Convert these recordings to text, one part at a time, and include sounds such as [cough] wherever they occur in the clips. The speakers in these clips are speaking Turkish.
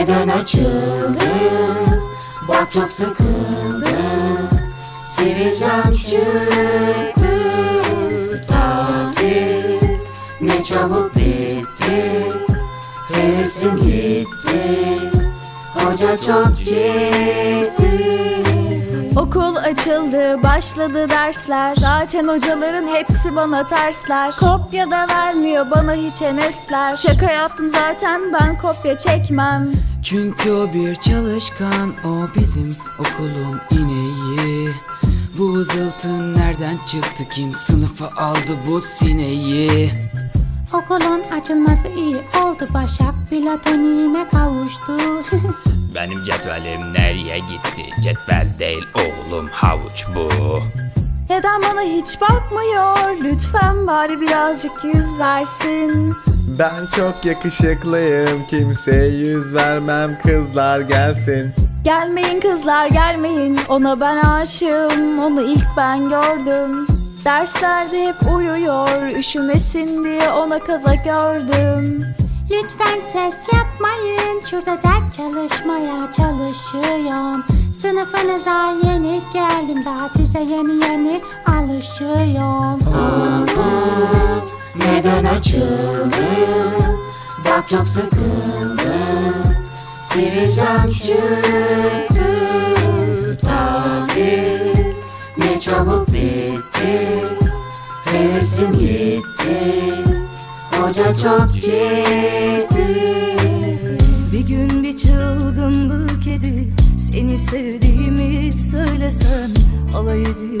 Neden açıldı? Bak çok sıkıldı Sivilcem çıktı. Tatil Ne çabuk bitti. Hevesim gitti. Hoca çok ciddi. Okul açıldı, başladı dersler. Zaten hocaların hepsi bana tersler. Kopya da vermiyor bana hiç enesler Şaka yaptım zaten ben kopya çekmem Çünkü o bir çalışkan O bizim okulun ineği. Bu hızıltı nereden çıktı? Kim sınıfa aldı bu sineği? Okulun açılması iyi oldu Başak. Platoniğine kavuştu. [laughs] Benim cetvelim nereye gitti? Cetvel değil oğlum havuç bu. Neden bana hiç bakmıyor? Lütfen bari birazcık yüz versin Ben çok yakışıklıyım. Kimseye yüz vermem. Kızlar gelsin. Gelmeyin kızlar gelmeyin. Ona ben aşığım. Onu ilk ben gördüm. Derslerde hep uyuyor. Üşümesin diye ona kazak ördüm Lütfen ses yapmayın. Şurada ders çalışmaya çalışıyorum. Sınıfınıza yeni geldim. Daha size yeni yeni alışıyorum Neden açıldı Bak çok sıkıldı Sivilcem çıktı Tatil Ne çabuk bitti. Hevesim gitti. Hoca çok ciddi. Bir gün bir çılgınlık edip Seni sevdiğimi söylesem Alay edip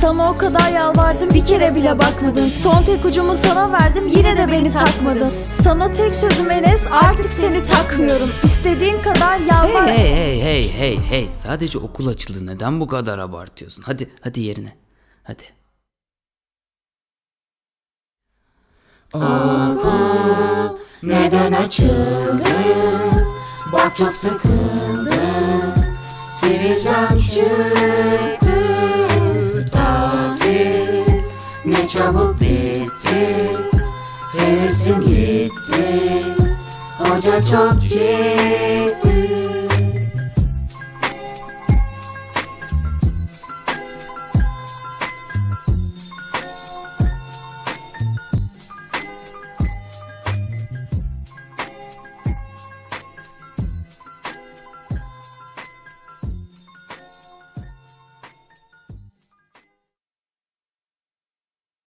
Sana o kadar yalvardım bir kere bile bakmadın. Son tek ucumu sana verdim yine de beni takmadın. Sana tek sözüm Enes artık seni takmıyorum. İstediğin kadar yalvar. Hey hey hey hey hey Sadece okul açıldı. Neden bu kadar abartıyorsun? Hadi hadi yerine. Hadi. Neden açıldı? Bak çok sıkıldı Sivilcem çıktı Çabuk bitti. Hevesim gitti. Hoca çok ciddi